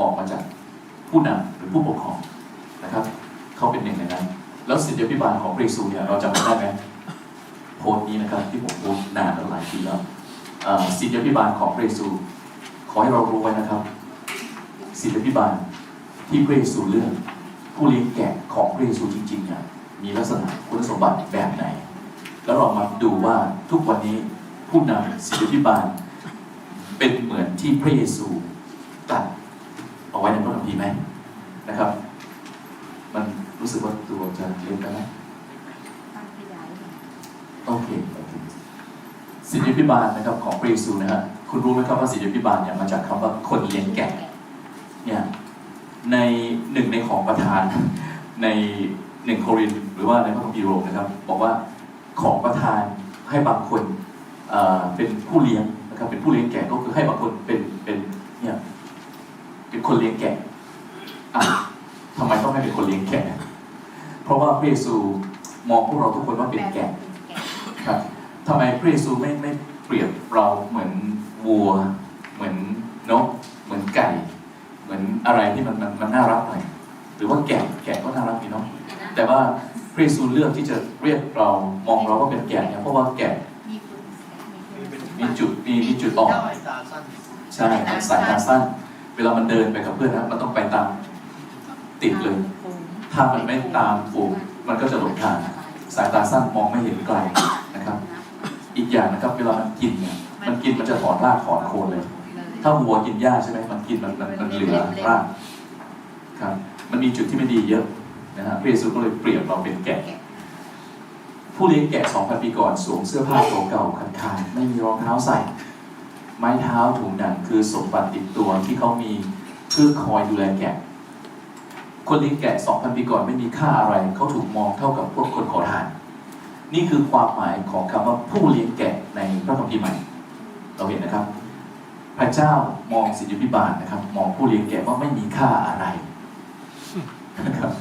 ออกมาจากผู้นำหรือผู้ปกครองนะครับ เขาเป็นหนึ่งในนั้น แล้วสิทธิพิบาลของพระเยซูเนี่ยเราจำได้ไหมโพสต์นี้นะครับที่ผมโพสต์นานแล้วหลายปีแล้วสิทธิพิบาลของพระเยซู ขอให้เรารู้ไว้นะครับ สิทธิพิบาลที่พระเยซูเลือกผู้เลี้ยงแกะของพระเยซูจริงๆเนี่ยมีลักษณะคุณสมบัติแบบไหน แล้วเรามาดูว่าทุกวันนี้ผู้นำสิทธิพิบาลเป็นเหมือนที่พระเยซูตรัดเอาไว้ในพระคัมภีร์ไหมนะครับ มัน รู้สึกว่าตัวจะเล็กไปไหมตั้งขยายหน่อยโอเคโอเคสิทธิพิบาลนะครับของพระเยซูนะฮะคุณรู้ไหมครับว่าสิทธิพิบาลเนี่ยมาจากคำว่าคนเลี้ยงแกะเนี่ยในหนึ่งในของประธานในหนึ่งโครินหรือว่าในพระคัมภีร์โรมนะครับ บอกว่าของประธานให้บางคนเอ่อเป็นผู้เลี้ยงนะครับเป็นผู้เลี้ยงแกะก็คือให้บางคนเป็นเป็นเนี่ยเป็นคนเลี้ยงแกะอะทำไมต้องให้เป็นคนเลี้ยงแกะ ราะว่าพระเยซูมองพวกเราทุกคนว่าเป็นแกะครับทำไมพระเยซูไม่ไม่เปรียบเราเหมือนวัว เหมือนนก เหมือนไก่ เหมือนอะไรที่มันมันมันน่ารักหน่อยหรือว่าแกะแกะก็น่ารักดีเนาะแต่ว่าพระเยซูเลือกที่จะเรียกเรามองเราว่าเป็นแกะเนี่ยเพราะว่าแกะมีจุดมีมีจุดอ่อนใช่สายตาสั้น เวลามันเดินไปกับเพื่อนนะมันต้องไปตามติดเลย ถ้ามันไม่ตามฝูงมันก็จะหลงทาง สายตาสั้นมองไม่เห็นไกลนะครับ อีกอย่างนะครับเวลามันกินเนี่ยมันกินมันจะถอนรากถอนโคนเลย ถ้าวัวกินหญ้าใช่ไหมมันกินมันมันมันเหลือรากครับ มันมีจุดที่ไม่ดีเยอะนะฮะพระเยซูก็เลยเปรียบเราเป็นแกะ ผู้เลี้ยงแกะ2,000ปีก่อนสวมเสื้อผ้าเก่าๆขาดๆไม่มีรองเท้าใส่ ไม้เท้าถุงหนังคือสมบัติติดตัวที่เขามีเพื่อคอยดูแลแกะ คนเลี้ยงแกะ2,000 ปีก่อนไม่มีค่าอะไร เขาถูกมองเท่ากับพวกคนขอทาน นี่คือความหมายของคำว่าผู้เลี้ยงแกะในพระคัมภีร์ใหม่ เราเห็นนะครับ พระเจ้ามองสิทธิพิบาลนะครับ มองผู้เลี้ยงแกะว่าไม่มีค่าอะไรนะครับ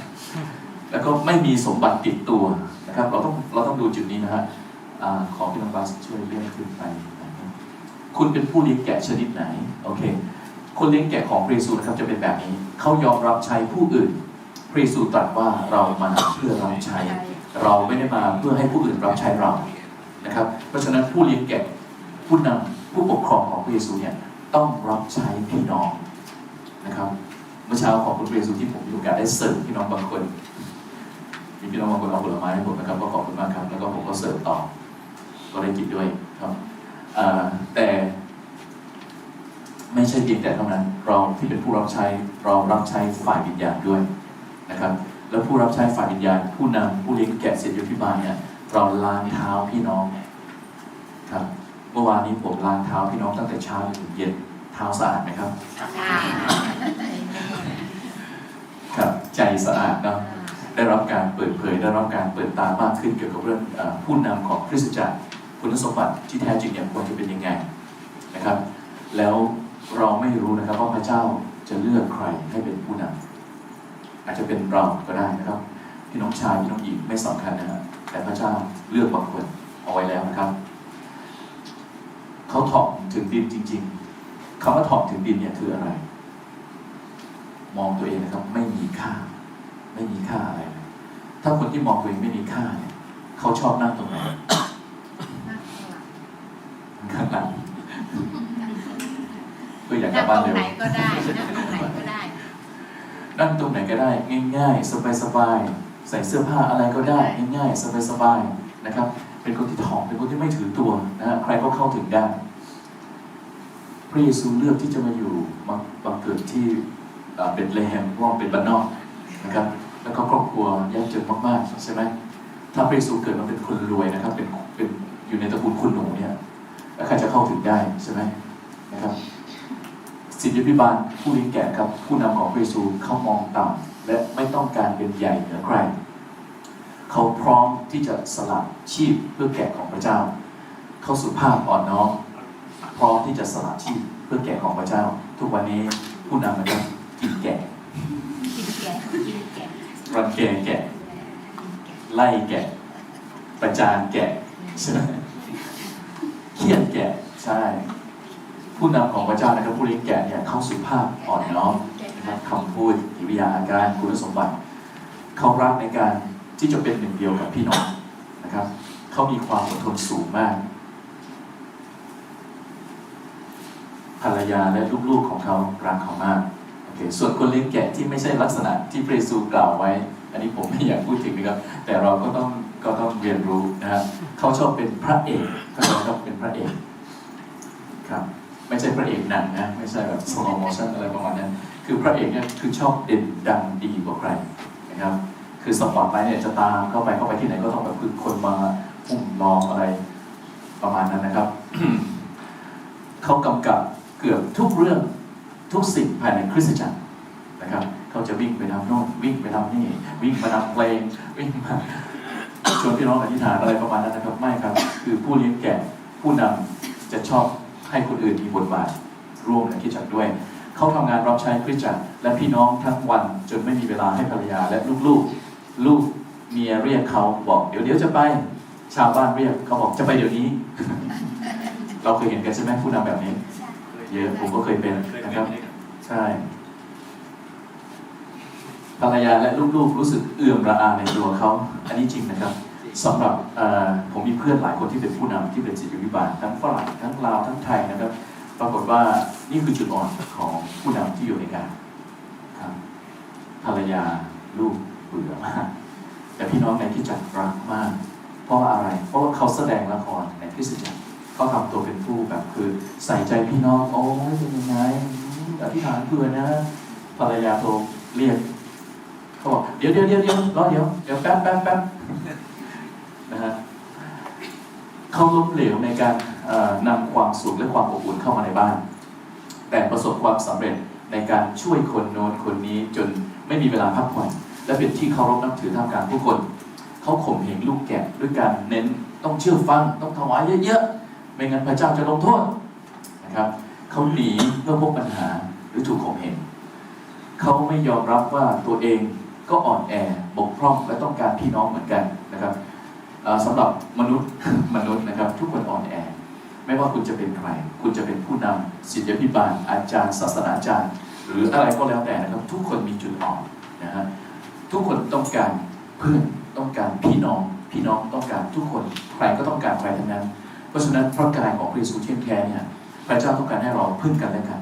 แล้วก็ไม่มีสมบัติติดตัวนะครับ เราต้องเราต้องดูจุดนี้นะฮะขอพี่น้องบาสช่วยเลื่อนขึ้นไป คุณเป็นผู้เลี้ยงแกะชนิดไหน โอเค คนเลี้ยงแกะของพระเยซูนะครับจะเป็นแบบนี้ เขายอมรับใช้ผู้อื่น พระเยซูตรัสว่าเรามาเพื่อรับใช้ เราไม่ได้มาเพื่อให้ผู้อื่นรับใช้เรา นะครับ เพราะฉะนั้นผู้เลี้ยงแกะผู้นำผู้ปกครองของพระเยซูเนี่ยต้องรับใช้พี่น้องนะครับเมื่อเช้าของคุณพระเยซูที่ผมมีโอกาสได้เสิร์ฟพี่น้องบางคนมีพี่น้องบางคนเอาผลไม้ให้ผมนะครับก็ขอบคุณมากครับแล้วก็ผมก็เสิร์ฟต่อก็ได้กินด้วยครับแต่ ช่เพียงแต่เท่านั้น เราที่เป็นผู้รับใช้เรารับใช้ฝ่ายวิญญาณด้วยนะครับ แล้วผู้รับใช้ฝ่ายวิญญาณ ผู้นำผู้เลี้ยงแกะเสร็จยุพิบาลเนี่ยเราล้างเท้าพี่น้องครับ เมื่อวานนี้ผมล้างเท้าพี่น้องตั้งแต่เช้าจนถึงเย็นเท้าสะอาดไหมครับครับใจสะอาดเนาะได้รับการเปิดเผยได้รับการเปิดตามากขึ้นเกี่ยวกับเรื่องผู้นำของคริสตจักรคุณสมบัติที่แท้จริงเนี่ยควรจะเป็นยังไงนะครับ แล้ว เราไม่รู้นะครับว่าพระเจ้าจะเลือกใครให้เป็นผู้นำอาจจะเป็นเราก็ได้นะครับพี่น้องชายพี่น้องหญิงไม่สำคัญนะฮะแต่พระเจ้าเลือกบางคนเอาไว้แล้วนะครับ เขาถ่อมถึงดินจริง ๆคำว่าถ่อมถึงดินเนี่ยคืออะไร มองตัวเองนะครับ ไม่มีค่า ไม่มีค่าอะไรเลยถ้าคนที่มองตัวเองไม่มีค่าเนี่ยเขาชอบนั่งตรงไหนข้างหลัง ก็อยากกลันั่บงบ้านตรงไหนก็ได้นั่งตรงไหนก็ได้ นั่งตรงไหนก็ได้ ง่าย ๆ สบายๆ ใส่เสื้อผ้าอะไรก็ได้ ง่ายๆ สบายๆ นะครับ เป็นคนที่ถ่อมเป็นคนที่ไม่ถือตัวนะฮะ ใครก็เข้าถึงได้ พระเยซูเลือกที่จะมาอยู่มาบังเกิดที่เอ่อเป็นเลแฮมเพราะว่าเป็นบ้านนอกนะครับ แล้วก็ครอบครัวยากจนมากๆ ใช่ไหมถ้าพระเยซูเกิดมาเป็นคนรวยนะครับ เป็นเป็นอยู่ในตระกูลคุณหนูเนี่ย แล้วใครจะเข้าถึงได้ใช่ไหมนะครับ สิทธิพิบาลผู้เลี้ยงแกะครับผู้นำของพระเยซูเขามองต่ำและไม่ต้องการเป็นใหญ่เหนือใคร เขาพร้อมที่จะสละชีพเพื่อแกะของพระเจ้า เขาสุภาพอ่อนน้อมพร้อมที่จะสละชีพเพื่อแกะของพระเจ้า ทุกวันนี้ผู้นำนะครับกินแกะกินแกะกินแกะรังแกแกะไล่แกะประจานแกะใช่ไหมเครียดแกะใช่ ผู้นำของพระเจ้านะครับผู้เลี้ยงแกะเนี่ยเขาสุภาพอ่อนน้อมนะครับคำพูดกิริยาอาการคุณสมบัติ เขารักในการที่จะเป็นหนึ่งเดียวกับพี่น้องนะครับ เขามีความอดทนสูงมาก ภรรยาและลูกๆของเขารักเขามากโอเคส่วนคนเลี้ยงแกะที่ไม่ใช่ลักษณะที่พระเยซูกล่าวไว้ อันนี้ผมไม่อยากพูดถึงนะครับ แต่เราก็ต้องก็ต้องเรียนรู้นะครับเขาชอบเป็นพระเอกเขาชอบเป็นพระเอกครับ ไม่ใช่พระเอกหนังนะ ไม่ใช่แบบสโลโมชั่นอะไรประมาณนั้น คือพระเอกเนี่ยคือชอบเด่นดังดีกว่าใครนะครับ คือสปอตไลท์เนี่ยจะตามเข้าไปเข้าไปที่ไหนก็ต้องแบบคือคนมาหุ่มลอมอะไรประมาณนั้นนะครับ เขากำกับเกือบทุกเรื่องทุกสิ่งภายในคริสตจักรนะครับ เขาจะวิ่งไปทำโน่นวิ่งไปทำนี่ วิ่งมาทำเพลงวิ่งมาชวนพี่น้องอธิษฐานอะไรประมาณนั้นนะครับ ไม่ครับ คือผู้เลี้ยงแกะผู้นำจะชอบ ให้คนอื่นมีบทบาทร่วมในคริสตจักรด้วย เขาทำงานรับใช้คริสตจักรและพี่น้องทั้งวันจนไม่มีเวลาให้ภรรยาและลูกๆ ลูกเมียเรียกเขาบอกเดี๋ยวเดี๋ยวจะไปชาวบ้านเรียกเขาบอกจะไปเดี๋ยวนี้ เราเคยเห็นกันใช่ไหมผู้นำแบบนี้ เยอะผมก็เคยเป็นนะครับ ใช่ภรรยาและลูกๆรู้สึกเอื่อมระอาในตัวเขา อันนี้จริงนะครับ สำหรับผมมีเพื่อนหลายคนที่เป็นผู้นำที่เป็นจิตวิบาลทั้งฝรั่งทั้งลาวทั้งไทยนะครับ ปรากฏว่านี่คือจุดอ่อนของผู้นำที่อยู่ในงานครับภรรยาลูกเบื่อมากแต่พี่น้องในที่จักรักมาก เพราะอะไร เพราะว่าเขาแสดงละครในคริสตจักรเขาทำตัวเป็นผู้แบบคือ ใส่ใจพี่น้องโอ้ยเป็นยังไงอืมอธิษฐานเพื่อนะ ภรรยาโทรเรียกเขาบอกเดี๋ยวเดี๋ยวเดี๋ยวเดี๋ยวรอเดี๋ยวเดี๋ยวแป๊บแป๊บแป๊บนะฮะ เขาล้มเหลวในการนำความสุขและความอบอุ่นเข้ามาในบ้าน แต่ประสบความสำเร็จในการช่วยคนโน้นคนนี้จนไม่มีเวลาพักผ่อนและเป็นที่เคารพนับถือท่ามกลางผู้คน เขาข่มเหงลูกแกะด้วยการเน้นต้องเชื่อฟังต้องถวายเยอะๆ ไม่งั้นพระเจ้าจะลงโทษนะครับเขาหนีเพื่อพบปัญหาหรือถูกข่มเหงเขาไม่ยอมรับว่าตัวเองก็อ่อนแอบกพร่องและต้องการพี่น้องเหมือนกันนะครับ สำหรับมนุษย์มนุษย์นะครับ ทุกคนอ่อนแอ ไม่ว่าคุณจะเป็นใคร คุณจะเป็นผู้นำศิษยาภิบาล อาจารย์ ศาสนาจารย์ หรืออะไรก็แล้วแต่นะครับ ทุกคนมีจุดอ่อนนะฮะทุกคนต้องการเพื่อนต้องการพี่น้องพี่น้องต้องการทุกคนใครก็ต้องการใครทั้งนั้น เพราะฉะนั้นพระกายของพระเยซูเทียมแท้เนี่ยพระเจ้าต้องการให้เราพึ่งกันและกัน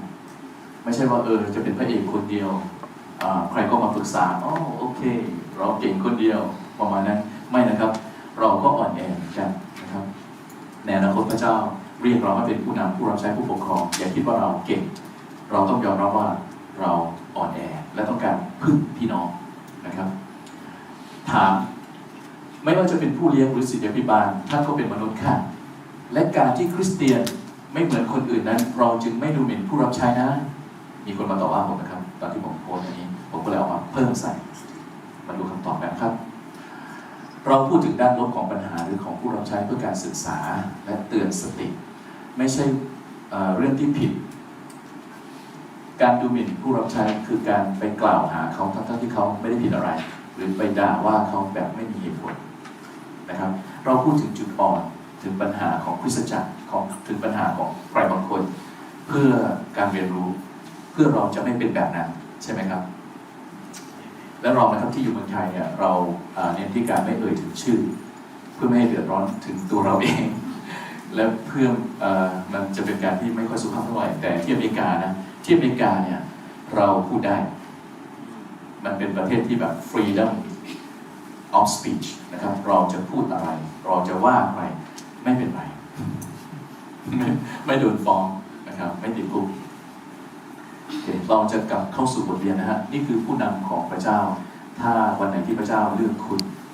ไม่ใช่ว่าเออจะเป็นพระเอกคนเดียวใครก็มาปรึกษาอ๋อโอเค เราเก่งคนเดียวประมาณนั้นไม่นะครับ เราก็อ่อนแอเหมือนกันนะครับในอนาคตพระเจ้าเรียกเราให้เป็นผู้นำผู้รับใช้ผู้ปกครอง อย่าคิดว่าเราเก่ง เราต้องยอมรับว่าเราอ่อนแอและต้องการพึ่งพี่น้องนะครับ ถามไม่ว่าจะเป็นผู้เลี้ยงหรือศิษยาภิบาลท่านก็เป็นมนุษย์ค่ะ และการที่คริสเตียนไม่เหมือนคนอื่นนั้น เราจึงไม่ดูหมิ่นผู้รับใช้นะ มีคนมาต่อว่าผมนะครับ ตอนที่ผมโพสต์อันนี้ ผมก็เลยเอามาเพิ่มใส่ มาดูคำตอบกันครับ เราพูดถึงด้านลบของปัญหาหรือของผู้รับใช้เพื่อการศึกษาและเตือนสติ ไม่ใช่เรื่องที่ผิด การดูหมิ่นผู้รับใช้คือการไปกล่าวหาเขาทั้งที่เขาไม่ได้ผิดอะไร หรือไปด่าว่าเขาแบบไม่มีเหตุผลนะครับ เราพูดถึงจุดอ่อนถึงปัญหาของคริสตจักรของถึงปัญหาของใครบางคน เพื่อการเรียนรู้ เพื่อเราจะไม่เป็นแบบนั้นใช่ไหมครับ และเรานะครับที่อยู่เมืองไทยเนี่ยเราเน้นที่การไม่เอ่ยถึงชื่อ เพื่อไม่ให้เดือดร้อนถึงตัวเราเอง และเพื่ออมันจะเป็นการที่ไม่ค่อยสุภาพเท่าไหร่แต่ที่อเมริกานะที่อเมริกาเนี่ยเราพูดได้ มันเป็นประเทศที่แบบ freedom of speech นะครับ เราจะพูดอะไร เราจะว่าใครไม่เป็นไร ไม่โดนฟ้องนะครับ ไม่ติดคุก เราจะกลับเข้าสู่บทเรียนนะฮะนี่คือผู้นำของพระเจ้า ถ้าวันไหนที่พระเจ้าเลือกคุณ